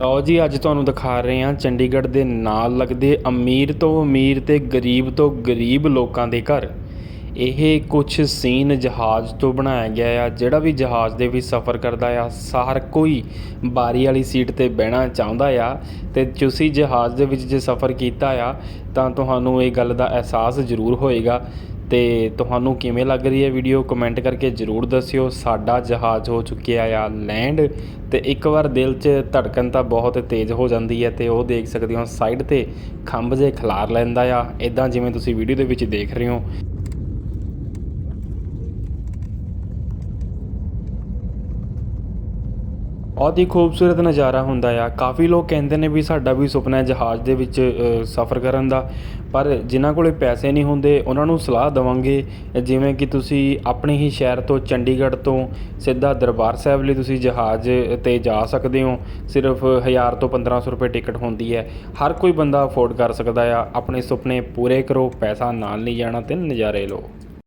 ਲਓ ਜੀ, ਅੱਜ ਤੁਹਾਨੂੰ ਦਿਖਾ ਰਹੇ ਹਾਂ ਚੰਡੀਗੜ੍ਹ ਦੇ ਨਾਲ ਲੱਗਦੇ ਅਮੀਰ ਤੋਂ ਅਮੀਰ ਤੇ ਗਰੀਬ ਤੋਂ ਗਰੀਬ ਲੋਕਾਂ ਦੇ ਘਰ। ਇਹ ਕੁਛ ਸੀਨ ਜਹਾਜ਼ ਤੋਂ ਬਣਾਇਆ ਗਿਆ ਆ, ਜਿਹੜਾ ਵੀ ਜਹਾਜ਼ ਦੇ ਵਿੱਚ ਸਫ਼ਰ ਕਰਦਾ ਆ ਹਰ ਕੋਈ ਬਾਰੀ ਵਾਲੀ ਸੀਟ ਤੇ ਬਹਿਣਾ ਚਾਹੁੰਦਾ ਆ ਤੇ ਤੁਸੀਂ ਜਹਾਜ਼ ਦੇ ਵਿੱਚ ਜੇ ਸਫ਼ਰ ਕੀਤਾ ਆ, ਤਾਂ ਤੁਹਾਨੂੰ ਇਹ ਗੱਲ ਦਾ ਅਹਿਸਾਸ ਜ਼ਰੂਰ ਹੋਏਗਾ। ਤੇ ਤੁਹਾਨੂੰ ਕਿਵੇਂ ਲੱਗ ਰਹੀ ਹੈ ਵੀਡੀਓ ਕਮੈਂਟ ਕਰਕੇ ਜ਼ਰੂਰ ਦੱਸਿਓ। ਸਾਡਾ ਜਹਾਜ਼ ਹੋ ਚੁੱਕਿਆ ਆ ਲੈਂਡ ਤੇ ਇੱਕ ਵਾਰ ਦਿਲ 'ਚ ਧੜਕਣ ਤਾਂ ਬਹੁਤ ਤੇਜ਼ ਹੋ ਜਾਂਦੀ ਹੈ ਤੇ ਉਹ ਦੇਖ ਸਕਦੇ ਹੋ ਸਾਈਡ ਤੇ ਖੰਭ ਜੇ ਖਿਲਾਰ ਲੈਂਦਾ ਆ। ਇਦਾਂ ਜਿਵੇਂ ਤੁਸੀਂ ਵੀਡੀਓ ਦੇ ਵਿੱਚ ਦੇਖ ਰਹੇ ਹੋ। ਬਹੁਤ ਹੀ ਖੂਬਸੂਰਤ ਨਜ਼ਾਰਾ ਹੁੰਦਾ ਆ। ਕਾਫੀ ਲੋਕ ਕਹਿੰਦੇ ਨੇ ਵੀ ਸਾਡਾ ਵੀ ਸੁਪਨਾ ਹੈ ਜਹਾਜ਼ ਦੇ ਵਿੱਚ ਸਫ਼ਰ ਕਰਨ ਦਾ। ਪਰ ਜਿਨ੍ਹਾਂ ਕੋਲੇ ਪੈਸੇ ਨਹੀਂ ਹੁੰਦੇ, ਉਹਨਾਂ ਨੂੰ ਸਲਾਹ ਦਵਾਂਗੇ। ਜਿਵੇਂ ਕਿ ਤੁਸੀਂ ਆਪਣੇ ਹੀ ਸ਼ਹਿਰ ਤੋਂ ਚੰਡੀਗੜ੍ਹ ਤੋਂ ਸਿੱਧਾ ਦਰਬਾਰ ਸਾਹਿਬ ਲਈ ਤੁਸੀਂ ਜਹਾਜ਼ ਤੇ ਜਾ ਸਕਦੇ ਹੋ। ਸਿਰਫ 1000 ਤੋਂ 1500 ਰੁਪਏ ਟਿਕਟ ਹੁੰਦੀ ਹੈ। ਹਰ ਕੋਈ ਬੰਦਾ ਅਫੋਰਡ ਕਰ ਸਕਦਾ ਆ। ਆਪਣੇ ਸੁਪਨੇ ਪੂਰੇ ਕਰੋ, ਪੈਸਾ ਨਾਲ ਨਹੀਂ ਜਾਣਾ ਤੇ ਨਜ਼ਾਰੇ ਲਓ।